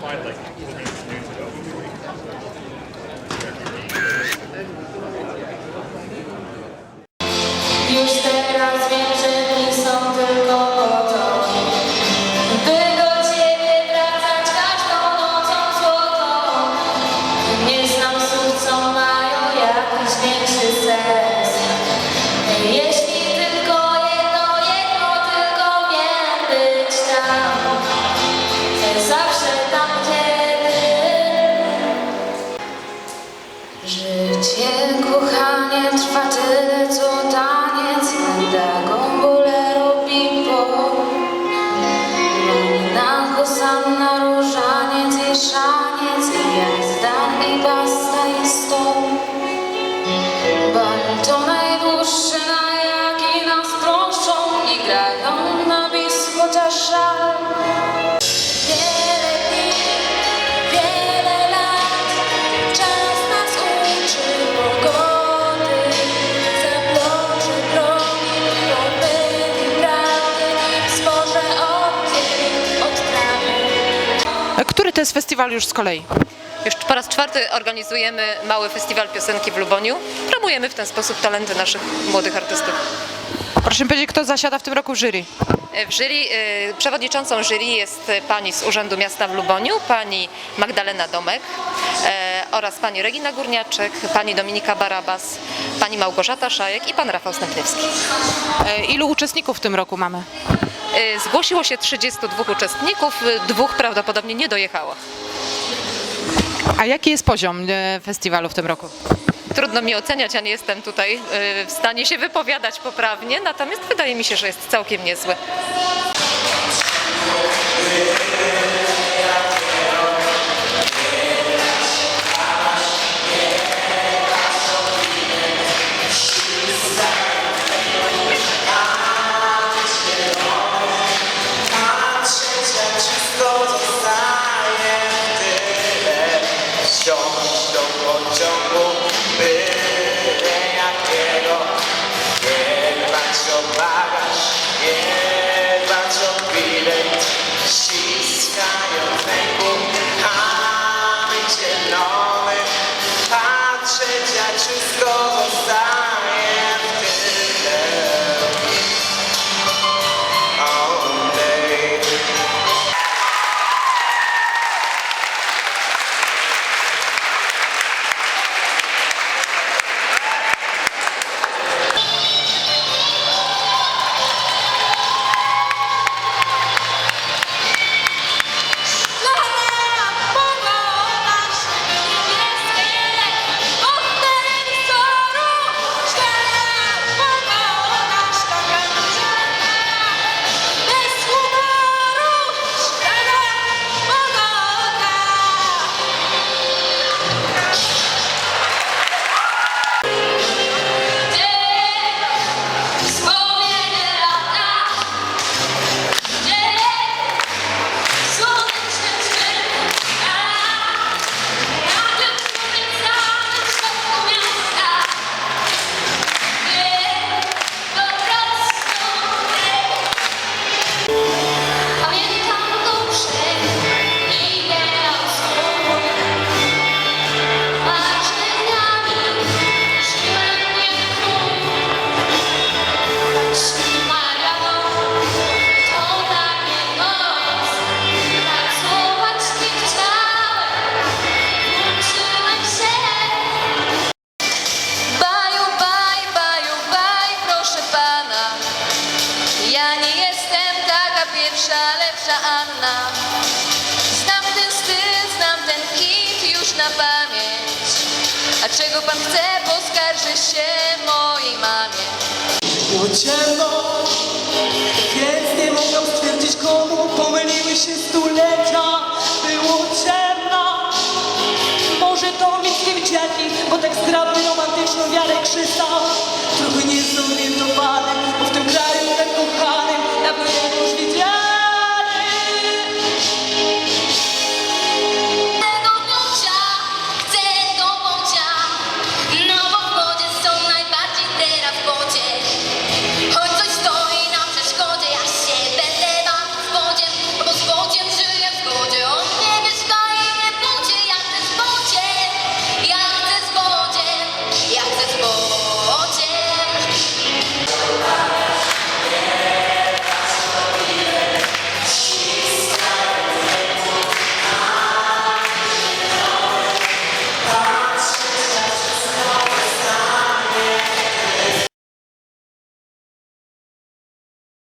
applied like 15 years ago. Już teraz Który to jest festiwal już z kolei? Już po raz czwarty organizujemy mały festiwal piosenki w Luboniu. Promujemy w ten sposób talenty naszych młodych artystów. Proszę mi powiedzieć, kto zasiada w tym roku w jury? W jury, y, przewodniczącą jury jest pani z Urzędu Miasta w Luboniu, pani Magdalena Domek e, oraz pani Regina Górniaczek, pani Dominika Barabas, pani Małgorzata Szajek i pan Rafał Stępniewski. E, Ilu uczestników w tym roku mamy? Y, Zgłosiło się 32 uczestników, y, dwóch prawdopodobnie nie dojechało. A jaki jest poziom e, festiwalu w tym roku? Trudno mi oceniać, ja nie jestem tutaj w stanie się wypowiadać poprawnie, natomiast wydaje mi się, że jest całkiem niezły. Congratulations. Anna. Znam ten styl, znam ten hit już na pamięć. A czego pan chce, poskarży się mojej mamie. Było ciemno, więc nie mogłam stwierdzić komu pomyliły się stulecia. Było ciemno, może to mieć jaki, bo tak zgrabny, romantyczną wiarę krzysał. Trochę niezorientowany,